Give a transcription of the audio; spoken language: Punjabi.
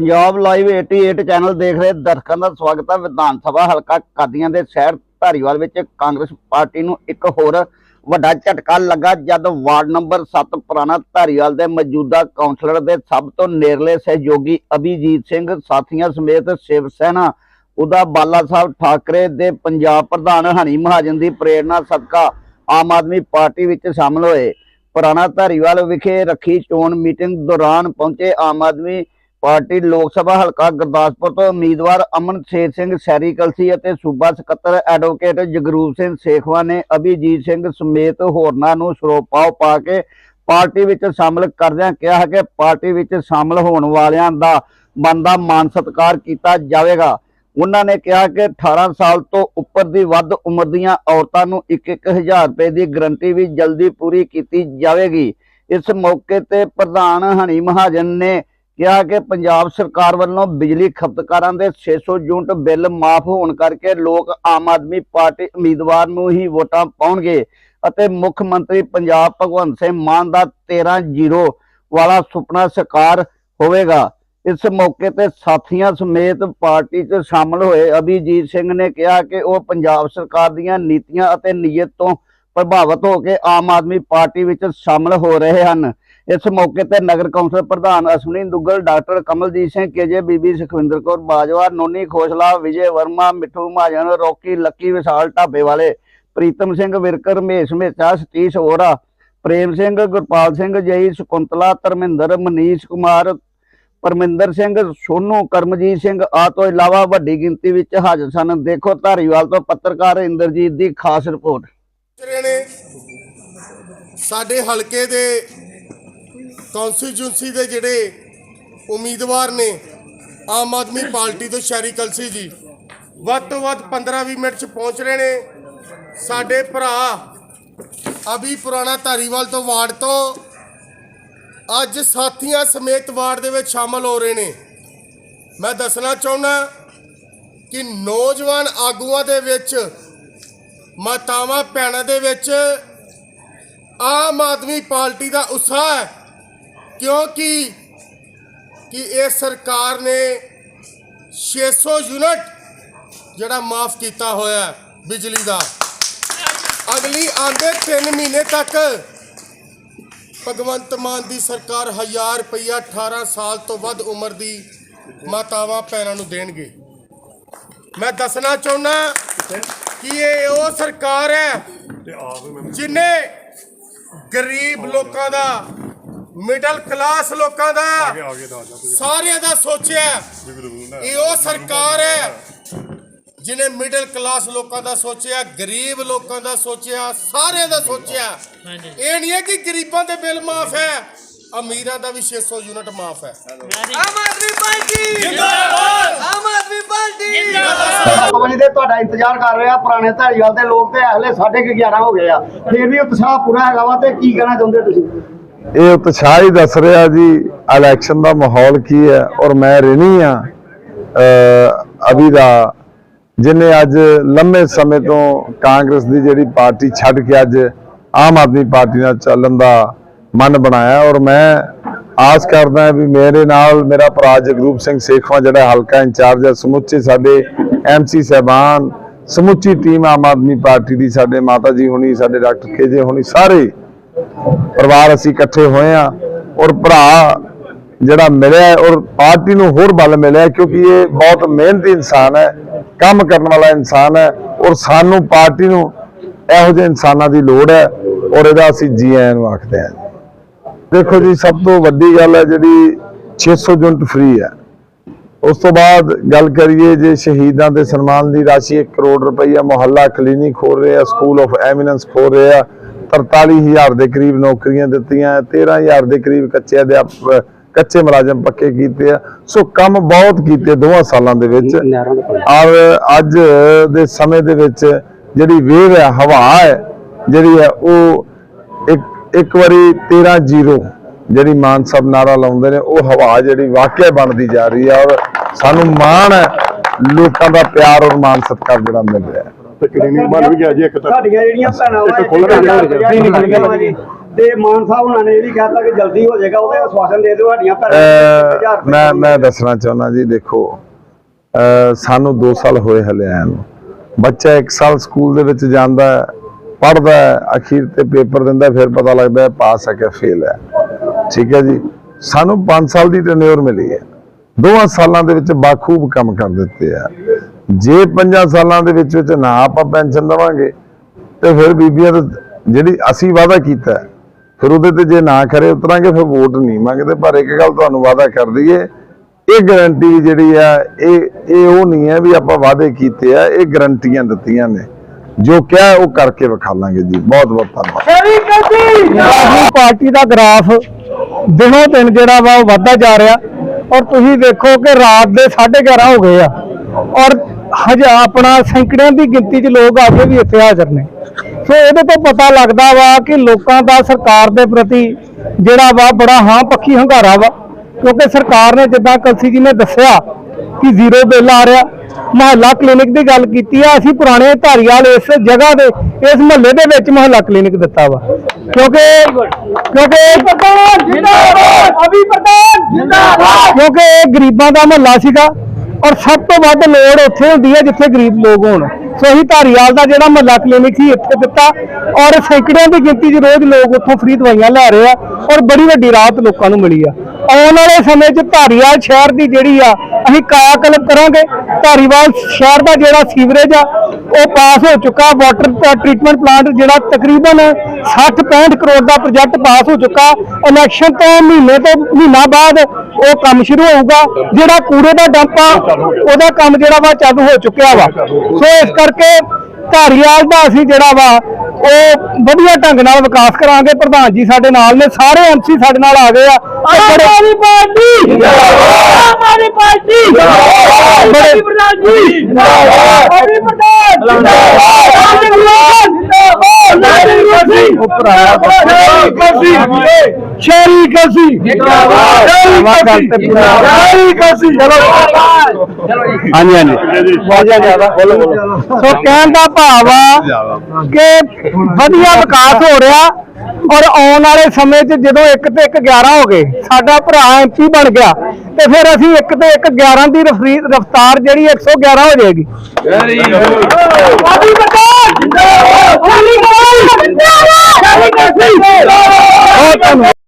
ਪੰਜਾਬ ਲਾਈਵ 88 ਚੈਨਲ ਦੇਖ ਰਹੇ ਦਰਸ਼ਕਾਂ ਦਾ ਸਵਾਗਤ ਹੈ ਵਿਧਾਨ ਸਭਾ ਹਲਕਾ ਕਾਦੀਆਂ ਦੇ ਸ਼ਹਿਰ ਧਾਰੀਵਾਲ ਵਿੱਚ ਕਾਂਗਰਸ ਪਾਰਟੀ ਨੂੰ ਇੱਕ ਹੋਰ ਵੱਡਾ ਝਟਕਾ ਲੱਗਾ ਜਦ ਵਾਰਡ ਨੰਬਰ 7 ਪੁਰਾਣਾ ਧਾਰੀਵਾਲ ਦੇ ਮੌਜੂਦਾ ਕਾਉਂਸਲਰ ਦੇ ਸਭ ਤੋਂ ਨੇੜਲੇ ਸਹਿਯੋਗੀ ਅਭਿਜੀਤ ਸਿੰਘ, ਸਾਥੀਆਂ ਸਮੇਤ ਸ਼ਿਵ ਸੈਨਾ, ਉਹਦਾ ਬਾਲਾ ਸਾਹਿਬ ਠਾਕਰੇ ਦੇ ਪੰਜਾਬ ਪ੍ਰਧਾਨ ਹਨੀ ਮਹਾਜਨ ਦੀ ਪ੍ਰੇਰਣਾ ਸਦਕਾ ਆਮ ਆਦਮੀ ਪਾਰਟੀ ਵਿੱਚ ਸ਼ਾਮਲ ਹੋਏ। ਪੁਰਾਣਾ ਧਾਰੀਵਾਲ ਵਿਖੇ ਰੱਖੀ ਚੋਣ ਮੀਟਿੰਗ ਦੌਰਾਨ ਪਹੁੰਚੇ ਆਮ ਆਦਮੀ ਪਾਰਟੀ ਲੋਕ ਸਭਾ ਹਲਕਾ ਗੁਰਦਾਸਪੁਰ ਤੋਂ ਉਮੀਦਵਾਰ ਅਮਨ ਸ਼ੇਰ ਸਿੰਘ ਸੈਰੀ ਕਲਸੀ ਅਤੇ ਸੂਬਾ ਸਕੱਤਰ ਐਡਵੋਕੇਟ ਜਗਰੂਪ ਸਿੰਘ ਸੇਖਵਾ ਨੇ ਅਭਿਜੀਤ ਸਿੰਘ ਸਮੇਤ ਹੋਰਨਾਂ ਨੂੰ ਸਰੋਪਾਓ ਪਾ ਕੇ ਪਾਰਟੀ ਵਿੱਚ ਸ਼ਾਮਲ ਕਰਦਿਆਂ ਕਿਹਾ ਕਿ ਪਾਰਟੀ ਵਿੱਚ ਸ਼ਾਮਲ ਹੋਣ ਵਾਲਿਆਂ ਦਾ ਬਣਦਾ ਮਾਨ ਸਤਿਕਾਰ ਕੀਤਾ ਜਾਵੇਗਾ। ਉਹਨਾਂ ਨੇ ਕਿਹਾ ਕਿ 18 ਸਾਲ ਤੋਂ ਉੱਪਰ ਦੀ ਵੱਧ ਉਮਰ ਦੀਆਂ ਔਰਤਾਂ ਨੂੰ 1-1000 ਰੁਪਏ ਦੀ ਗਰੰਟੀ ਵੀ ਜਲਦੀ ਪੂਰੀ ਕੀਤੀ ਜਾਵੇਗੀ। ਇਸ ਮੌਕੇ ਤੇ ਪ੍ਰਧਾਨ ਹਨੀ ਮਹਾਜਨ ਨੇ ਕਿਹਾ ਕਿ ਪੰਜਾਬ ਸਰਕਾਰ ਵੱਲੋਂ ਬਿਜਲੀ ਖਪਤਕਾਰਾਂ ਦੇ 600 ਯੂਨਿਟ ਬਿੱਲ ਮਾਫ ਹੋਣ ਕਰਕੇ ਲੋਕ ਆਮ ਆਦਮੀ ਪਾਰਟੀ ਉਮੀਦਵਾਰ ਨੂੰ ਹੀ ਵੋਟਾਂ ਪਾਉਣਗੇ ਅਤੇ ਮੁੱਖ ਮੰਤਰੀ ਪੰਜਾਬ ਭਗਵੰਤ ਸਿੰਘ ਮਾਨ ਦਾ 13-0 ਵਾਲਾ ਸੁਪਨਾ ਸਾਕਾਰ ਹੋਵੇਗਾ। ਇਸ ਮੌਕੇ ਤੇ ਸਾਥੀਆਂ ਸਮੇਤ ਪਾਰਟੀ 'ਚ ਸ਼ਾਮਲ ਹੋਏ ਅਭਿਜੀਤ ਸਿੰਘ ਨੇ ਕਿਹਾ ਕਿ ਉਹ ਪੰਜਾਬ ਸਰਕਾਰ ਦੀਆਂ ਨੀਤੀਆਂ ਅਤੇ ਨੀਅਤ ਤੋਂ ਪ੍ਰਭਾਵਿਤ ਹੋ ਕੇ ਆਮ ਆਦਮੀ ਪਾਰਟੀ ਵਿੱਚ ਸ਼ਾਮਲ ਹੋ ਰਹੇ ਹਨ। ਇਸ ਮੌਕੇ ਤੇ ਨਗਰ ਕੌਂਸਲ ਪ੍ਰਧਾਨ Ashwani Duggal, doctor Kamaljit Singh K J ਬੀਬੀ ਸੁਖਵਿੰਦਰ ਕੌਰ ਬਾਜਵਾ, ਨੋਨੀ ਖੋਸਲਾ, ਵਿਜੇ ਵਰਮਾ, ਮਿੱਠੂ ਮਹਾਜਨ, ਰੋਕੀ, ਲੱਕੀ ਵਿਸ਼ਾਲ, ਢਾਬੇ ਵਾਲੇ ਪ੍ਰੀਤਮ ਸਿੰਘ ਵਿਰਕਰ ਰਮੇਸ਼ ਮੇਚਾ ਸਤੀਸ਼ ਹੋਰਾ ਪ੍ਰੇਮ ਸਿੰਘ, ਗੁਰਪਾਲ ਸਿੰਘ ਜਈ ਸ਼ਕੁੰਤਲਾ, ਧਰਮਿੰਦਰ, ਮਨੀਸ਼ ਕੁਮਾਰ, ਪਰਮਿੰਦਰ ਸਿੰਘ, ਸੋਨੂ, ਕਰਮਜੀਤ ਸਿੰਘ ਆ ਤੋਂ ਇਲਾਵਾ ਵੱਡੀ ਗਿਣਤੀ ਵਿੱਚ ਹਾਜ਼ਰ ਸਨ। ਦੇਖੋ ਧਾਰੀਵਾਲ ਤੋਂ ਪੱਤਰਕਾਰ ਇੰਦਰਜੀਤ ਦੀ ਖਾਸ ਰਿਪੋਰਟ। ਸਾਡੇ ਹਲਕੇ ਦੇ ਕੌਂਸਟੀਚੁਐਂਸੀ ਦੇ ਜਿਹੜੇ ਉਮੀਦਵਾਰ ਨੇ, ਆਮ ਆਦਮੀ ਪਾਰਟੀ ਤੋਂ ਸ਼ਹਿਰੀ ਕਲਸੀ ਜੀ, ਵੱਧ ਤੋਂ ਵੱਧ 15-20 ਮਿੰਟ ਚ ਪਹੁੰਚ ਰਹੇ ਨੇ। ਸਾਡੇ ਭਰਾ ਅਭੀ ਪੁਰਾਣਾ ਧਾਰੀਵਾਲ ਤੋਂ ਵਾਰਡ ਤੋਂ ਅੱਜ ਸਾਥੀਆਂ ਸਮੇਤ ਵਾਰਡ ਦੇ ਵਿੱਚ ਸ਼ਾਮਲ ਹੋ ਰਹੇ ਨੇ। ਮੈਂ ਦੱਸਣਾ ਚਾਹੁੰਦਾ ਕਿ ਨੌਜਵਾਨ ਆਗੂਆਂ ਦੇ ਵਿੱਚ, ਮਾਤਾਵਾਂ, ਭੈਣਾਂ ਦੇ ਵਿੱਚ ਆਮ ਆਦਮੀ ਪਾਰਟੀ ਦਾ ਉਤਸ਼ਾਹ ਹੈ। ਕਿਉਂਕਿ ਕਿ ਇਹ ਸਰਕਾਰ ਨੇ 600 ਯੂਨਿਟ ਜਿਹੜਾ ਮਾਫ ਕੀਤਾ ਹੋਇਆ ਬਿਜਲੀ ਦਾ ਅਗਲੀ ਆਂਦੇ 3 ਮਹੀਨੇ ਤੱਕ ਭਗਵੰਤ ਮਾਨ ਦੀ ਸਰਕਾਰ 1000 ਰੁਪਈਆ 18 ਸਾਲ ਤੋਂ ਵੱਧ ਉਮਰ ਦੀ ਮਾਤਾਵਾਂ ਭੈਣਾਂ ਨੂੰ ਦੇਣਗੇ ਮੈਂ ਦੱਸਣਾ ਚਾਹੁੰਦਾ ਕਿ ਇਹ ਉਹ ਸਰਕਾਰ ਹੈ ਜਿਨੇ ਗਰੀਬ ਲੋਕਾਂ ਦਾ ਮਿਡਲ ਕਲਾਸ ਲੋਕਾਂ ਦਾ ਸਾਰਿਆਂ ਦਾ ਸੋਚਿਆ। ਇਹ ਉਹ ਸਰਕਾਰ ਹੈ ਜਿਨੇ ਮਿਡਲ ਕਲਾਸ ਲੋਕਾਂ ਦਾ ਸੋਚਿਆ ਗਰੀਬ ਲੋਕਾਂ ਦਾ ਸੋਚਿਆ ਸਾਰਿਆਂ ਦਾ ਸੋਚਿਆ। ਇਹ ਨਹੀਂ ਹੈ ਕਿ ਗਰੀਬਾਂ ਦੇ ਬਿੱਲ ਮਾਫ ਹੈ ਅਮੀਰਾਂ ਦਾ ਵੀ 600 ਯੂਨਿਟ ਮਾਫ ਹੈ। ਆਮ ਆਦਮੀ ਪਾਰਟੀ। ਜਿੰਦਾਬਾਦ। ਆਮ ਆਦਮੀ ਪਾਰਟੀ। ਜਿੰਦਾਬਾਦ। ਵਜੇ ਦੇ ਤੁਹਾਡਾ ਇੰਤਜ਼ਾਰ ਕਰ ਰਿਹਾ ਪੁਰਾਣੇ ਧਾਰੀਵਾਲ ਦੇ ਲੋਕ ਤੇ ਹਲੇ 11:30 ਹੋ ਗਏ ਆ। ਫਿਰ ਵੀ ਉਤਸ਼ਾਹ ਪੂਰਾ ਹੈਗਾ ਵਾ ਤੇ ਕੀ ਕਹਿਣਾ ਚਾਹੁੰਦੇ ਤੁਸੀਂ? ਇਹ ਉਤਸ਼ਾਹ ਹੀ ਦੱਸ ਰਿਹਾ ਜੀ ਇਲੈਕਸ਼ਨ ਦਾ ਮਾਹੌਲ ਕੀ ਹੈ? ਔਰ ਮੈਂ ਰਿਣੀ ਆ ਅਭੀ ਦਾ, ਜਿਨੇ ਅੱਜ ਲੰਮੇ ਸਮੇਂ ਤੋਂ ਕਾਂਗਰਸ ਦੀ ਜਿਹੜੀ ਪਾਰਟੀ ਛੱਡ ਕੇ ਅੱਜ ਆਮ ਆਦਮੀ ਪਾਰਟੀ ਨਾਲ ਚੱਲਣ ਦਾ ਮਨ ਬਣਾਇਆ। ਔਰ ਮੈਂ ਆਸ ਕਰਦਾ ਹਾਂ ਵੀ ਮੇਰੇ ਨਾਲ ਮੇਰਾ ਭਰਾ ਜਗਰੂਪ ਸਿੰਘ ਸੇਖਵਾ, ਜਿਹੜਾ ਹਲਕਾ ਇੰਚਾਰਜ ਹੈ, ਸਮੁੱਚੇ ਸਾਡੇ ਐਮਸੀ ਸਹਿਬਾਨ, ਸਮੁੱਚੀ ਟੀਮ ਆਮ ਆਦਮੀ ਪਾਰਟੀ ਦੀ, ਸਾਡੇ ਮਾਤਾ ਜੀ ਹੋਣੀ, ਸਾਡੇ ਡਾਕਟਰ ਕੇਜੇ ਹੋਣੀ, ਸਾਰੇ ਪਰਿਵਾਰ ਅਸੀਂ ਇਕੱਠੇ ਹੋਏ ਆ ਔਰ ਭਰਾ ਜਿਹੜਾ ਮਿਲਿਆ ਔਰ ਪਾਰਟੀ ਨੂੰ ਹੋਰ ਬਲ ਮਿਲਿਆ ਕਿਉਂਕਿ ਇਹ ਬਹੁਤ ਮਿਹਨਤੀ ਇਨਸਾਨ ਹੈ, ਕੰਮ ਕਰਨ ਵਾਲਾ ਇਨਸਾਨ ਹੈ ਔਰ ਸਾਨੂੰ ਪਾਰਟੀ ਨੂੰ ਇਹੋ ਜਿਹੇ ਇਨਸਾਨਾਂ ਦੀ ਲੋੜ ਹੈ ਔਰ ਇਹਦਾ ਅਸੀਂ ਜੀ ਆਇਆਂ ਨੂੰ ਆਖਦੇ ਹਾਂ। ਦੇਖੋ ਜੀ, ਸਭ ਤੋਂ ਵੱਡੀ ਗੱਲ ਹੈ ਜਿਹੜੀ 600 ਯੂਨਿਟ ਫ੍ਰੀ ਹੈ। ਉਸ ਤੋਂ ਬਾਅਦ ਗੱਲ ਕਰੀਏ ਜੇ ਸ਼ਹੀਦਾਂ ਦੇ ਸਨਮਾਨ ਦੀ ਰਾਸ਼ੀ 1 ਕਰੋੜ ਰੁਪਈਆ ਮੁਹੱਲਾ ਕਲੀਨਿਕ ਖੋਲ ਰਿਹਾ ਸਕੂਲ ਆਫ ਐਮੀਨੈਂਸ ਖੋਲ ਰਿਹਾ 43000 ਦੇ ਕਰੀਬ ਨੌਕਰੀਆਂ ਦਿੱਤੀਆਂ 13000 ਦੇ ਕਰੀਬ ਕੱਚੇ ਅਧਿਆਪਕ ਕੱਚੇ ਮੁਲਾਜ਼ਮ ਪੱਕੇ ਕੀਤੇ ਆ। ਸੋ ਕੰਮ ਬਹੁਤ ਕੀਤੇ ਦੋਵਾਂ ਸਾਲਾਂ ਦੇ ਵਿੱਚ। ਔਰ ਅੱਜ ਦੇ ਸਮੇਂ ਦੇ ਵਿੱਚ ਜਿਹੜੀ ਵੇਵ ਹੈ ਹਵਾ ਹੈ ਜਿਹੜੀ ਹੈ ਉਹ ਇੱਕ ਇੱਕ ਵਾਰੀ 13 ਜ਼ੀਰੋ ਜਿਹੜੀ ਮਾਨ ਸਾਹਿਬ ਨਾਰਾ ਲਾਉਂਦੇ ਨੇ ਉਹ ਹਵਾ ਜਿਹੜੀ ਵਾਕਿਆ ਬਣਦੀ ਜਾ ਰਹੀ ਹੈ। ਔਰ ਸਾਨੂੰ ਮਾਣ ਹੈ ਲੋਕਾਂ ਦਾ ਪਿਆਰ ਔਰ ਮਾਨ ਸਤਿਕਾਰ ਜਿਹੜਾ ਮਿਲ ਰਿਹਾ ਹੈ। ਤੇ ਕਲੀਨਿਕ ਬਣ ਵੀ ਗਿਆ ਜੀ ਇੱਕ ਤਾਂ। ਸਾਡੀਆਂ ਜਿਹੜੀਆਂ ਭੈਣਾਂ ਇੱਕ ਖੁੱਲ੍ਹ ਰਿਹਾ ਨਿਕਲ ਗਈਆਂ ਵਾ ਜੀ ਤੇ ਮਾਨ ਸਾਹਿਬ ਉਹਨਾਂ ਨੇ ਇਹ ਵੀ ਕਹਿਤਾ ਕਿ ਜਲਦੀ ਹੋ ਜਾਏਗਾ ਉਹਦੇ ਆਸ਼ਵਾਸਨ ਦੇ ਦਿਓ ਸਾਡੀਆਂ ਅਹ ਭੈਣਾਂ ਮੈਂ ਮੈਂ ਦੱਸਣਾ ਚਾਹੁੰਦਾ ਜੀ ਦੇਖੋ ਅਹ ਸਾਨੂੰ 2 ਸਾਲ ਹੋਏ ਹਲੇ ਆਇਆ ਨੂੰ। ਬੱਚਾ 1 ਸਾਲ ਸਕੂਲ ਦੇ ਵਿੱਚ ਜਾਂਦਾ ਹੈ ਪੜਦਾ ਹੈ ਅਖੀਰ ਤੇ ਪੇਪਰ ਦਿੰਦਾ ਹੈ, ਫਿਰ ਪਤਾ ਲੱਗਦਾ ਹੈ ਪਾਸ ਹੈ ਕਿ ਫੇਲ ਹੈ। ਠੀਕ ਹੈ ਜੀ? ਸਾਨੂੰ 5 ਸਾਲ ਦੀ ਟੈਨਿਓਰ ਮਿਲੀ ਹੈ। ਦੋਵਾਂ ਸਾਲਾਂ ਦੇ ਵਿੱਚ ਬਾਖੂਬ ਕੰਮ ਕਰ ਦਿੱਤੇ ਆ। ਜੇ 5 ਸਾਲਾਂ ਦੇ ਵਿੱਚ ਵਿੱਚ ਨਾ ਆਪਾਂ ਪੈਨਸ਼ਨ ਦੇਵਾਂਗੇ ਤੇ ਫਿਰ ਬੀਬੀਆਂ ਦਾ ਜਿਹੜੀ ਅਸੀਂ ਵਾਅਦਾ ਕੀਤਾ ਹੈ, ਫਿਰ ਉਹਦੇ ਤੇ ਜੇ ਨਾ ਖਰੇ ਉਤਰਾਂਗੇ ਫਿਰ ਵੋਟ ਨਹੀਂ ਮੰਗਦੇ। ਪਰ ਇੱਕ ਗੱਲ ਤੁਹਾਨੂੰ ਵਾਅਦਾ ਕਰ ਦਈਏ ਇਹ ਗਾਰੰਟੀ ਜਿਹੜੀ ਆ ਇਹ ਇਹ ਉਹ ਨਹੀਂ ਹੈ ਵੀ ਆਪਾਂ ਵਾਅਦੇ ਕੀਤੇ ਆ ਇਹ ਗਾਰੰਟੀਆਂ ਦਿੱਤੀਆਂ ਨੇ। ਜੋ ਕਿਹਾ ਉਹ ਕਰਕੇ ਵਿਖਾ ਲਾਂਗੇ ਜੀ। ਬਹੁਤ ਬਹੁਤ ਧੰਨਵਾਦ। ਪਾਰਟੀ ਦਾ ਗ੍ਰਾਫ ਦਿਨੋਂ ਦਿਨ ਜਿਹੜਾ ਵਾ ਉਹ ਵੱਧਦਾ ਜਾ ਰਿਹਾ। ਔਰ ਤੁਸੀਂ ਦੇਖੋ ਕਿ ਰਾਤ ਦੇ 11:30 ਹੋ ਗਏ ਆ। ਔਰ ਹਜਾ ਆਪਣਾ ਸੈਂਕੜਿਆਂ ਦੀ ਗਿਣਤੀ 'ਚ ਲੋਕ ਆਗੇ ਵੀ ਇੱਥੇ ਹਾਜ਼ਰ ਨੇ। ਸੋ ਇਹਦੇ ਤੋਂ ਪਤਾ ਲੱਗਦਾ ਵਾ ਕਿ ਲੋਕਾਂ ਦਾ ਸਰਕਾਰ ਦੇ ਪ੍ਰਤੀ ਜਿਹੜਾ ਵਾ ਬੜਾ ਹਾਂ ਪੱਖੀ ਹੰਗਾਰਾ ਵਾ ਕਿਉਂਕਿ ਸਰਕਾਰ ਨੇ ਜਿੱਦਾਂ ਕਲਸੀ ਜੀ ਨੇ ਦੱਸਿਆ ਕਿ ਜ਼ੀਰੋ ਬਿੱਲ ਆ ਰਿਹਾ ਮਹੱਲਾ ਕਲੀਨਿਕ ਦੀ ਗੱਲ ਕੀਤੀ ਆ ਅਸੀਂ ਪੁਰਾਣੇ ਧਾਰੀਵਾਲ ਇਸ ਜਗ੍ਹਾ ਦੇ ਇਸ ਮਹੱਲੇ ਦੇ ਵਿੱਚ ਮਹੱਲਾ ਕਲੀਨਿਕ ਦਿੱਤਾ ਵਾ। ਕਿਉਂਕਿ ਕਿਉਂਕਿ ਪ੍ਰਧਾਨ ਜਿੰਦਾਬਾਦ ਅਭੀ ਪ੍ਰਧਾਨ ਜਿੰਦਾਬਾਦ। ਕਿਉਂਕਿ ਇਹ ਗਰੀਬਾਂ ਦਾ ਮਹੱਲਾ ਸੀਗਾ ਔਰ ਸਭ ਤੋਂ ਵੱਧ ਲੋੜ ਉੱਥੇ ਹੁੰਦੀ ਹੈ ਜਿੱਥੇ ਗਰੀਬ ਲੋਕ ਹੋਣ। ਸੋ ਅਸੀਂ ਧਾਰੀਵਾਲ ਦਾ ਜਿਹੜਾ ਮਹੱਲਾ ਕਲੀਨਿਕ ਸੀ, ਇੱਥੇ ਦਿੱਤਾ ਔਰ ਸੈਂਕੜਿਆਂ ਦੀ ਗਿਣਤੀ 'ਚ ਰੋਜ਼ ਲੋਕ ਉੱਥੋਂ ਫ੍ਰੀ ਦਵਾਈਆਂ ਲੈ ਰਹੇ ਆ ਔਰ ਬੜੀ ਵੱਡੀ ਰਾਹਤ ਲੋਕਾਂ ਨੂੰ ਮਿਲੀ ਆ। ਆਉਣ ਵਾਲੇ ਸਮੇਂ 'ਚ ਧਾਰੀਵਾਲ ਸ਼ਹਿਰ ਦੀ ਜਿਹੜੀ ਆ, ਅਸੀਂ ਕਾਇਆ ਕਲਪ ਕਰਾਂਗੇ। ਧਾਰੀਵਾਲ ਸ਼ਹਿਰ ਦਾ ਜਿਹੜਾ ਸੀਵਰੇਜ ਆ ਉਹ ਪਾਸ ਹੋ ਚੁੱਕਾ ਵਾਟਰ ਟ੍ਰੀਟਮੈਂਟ ਪਲਾਂਟ ਜਿਹੜਾ ਤਕਰੀਬਨ 60-65 ਕਰੋੜ ਦਾ ਪ੍ਰੋਜੈਕਟ ਪਾਸ ਹੋ ਚੁੱਕਾ। ਇਲੈਕਸ਼ਨ ਤੋਂ ਮਹੀਨੇ ਤੋਂ ਮਹੀਨਾ ਬਾਅਦ ਉਹ ਕੰਮ ਸ਼ੁਰੂ ਹੋਊਗਾ ਜਿਹੜਾ ਕੂੜੇ ਦਾ ਡੰਪ ਆ ਉਹਦਾ ਕੰਮ ਜਿਹੜਾ ਵਾ ਚਾਲੂ ਹੋ ਚੁੱਕਿਆ ਵਾ। ਸੋ ਇਸ ਕਰਕੇ ਧਾਰੀਵਾਲ ਦਾ ਅਸੀਂ ਜਿਹੜਾ ਵਾ ਉਹ ਵਧੀਆ ਢੰਗ ਨਾਲ ਵਿਕਾਸ ਕਰਾਂਗੇ। ਪ੍ਰਧਾਨ ਜੀ ਸਾਡੇ ਨਾਲ ਨੇ ਸਾਰੇ ਐਮਸੀ ਸਾਡੇ ਨਾਲ ਆ ਗਏ ਆ। ਆਮ ਆਦਮੀ ਪਾਰਟੀ! ਆਮ ਆਦਮੀ ਪਾਰਟੀ! ਬੜੇ ਪ੍ਰਧਾਨ ਜੀ। ਜਿੰਦਾਬਾਦ। ਆਦਮੀ ਪ੍ਰਧਾਨ। ਜਿੰਦਾਬਾਦ। ਜਿੰਦਾਬਾਦ। ਆਦਮੀ ਕਸੀ। ਸ਼ਹਿਰੀ ਕਸੀ। ਜਿੰਦਾਬਾਦ। ਸ਼ਹਿਰੀ ਕਸੀ। ਚਲੋ ਹਾਂਜੀ ਹਾਂਜੀ। ਬਹੁਤ ਜ਼ਿਆਦਾ ਬੋਲੋ ਬੋਲੋ। ਸੋ ਕਹਿਣ ਦਾ ਭਾਵ ਆ ਕਿ ਵਧੀਆ ਵਿਕਾਸ ਹੋ ਰਿਹਾ ਔਰ ਆਉਣ ਵਾਲੇ ਸਮੇਂ 'ਚ ਜਦੋਂ ਇੱਕ ਤੇ ਇੱਕ 11 ਹੋ ਗਏ ਸਾਡਾ ਭਰਾ ਐਮਪੀ ਬਣ ਗਿਆ ਤੇ ਫਿਰ ਅਸੀਂ ਇੱਕ ਤੇ ਇੱਕ 11 ਦੀ ਰਫਰੀ- ਰਫ਼ਤਾਰ ਜਿਹੜੀ 111 ਹੋ ਜਾਏਗੀ। ਜਿੰਦਾਬਾਦ ਜਿੰਦਾਬਾਦ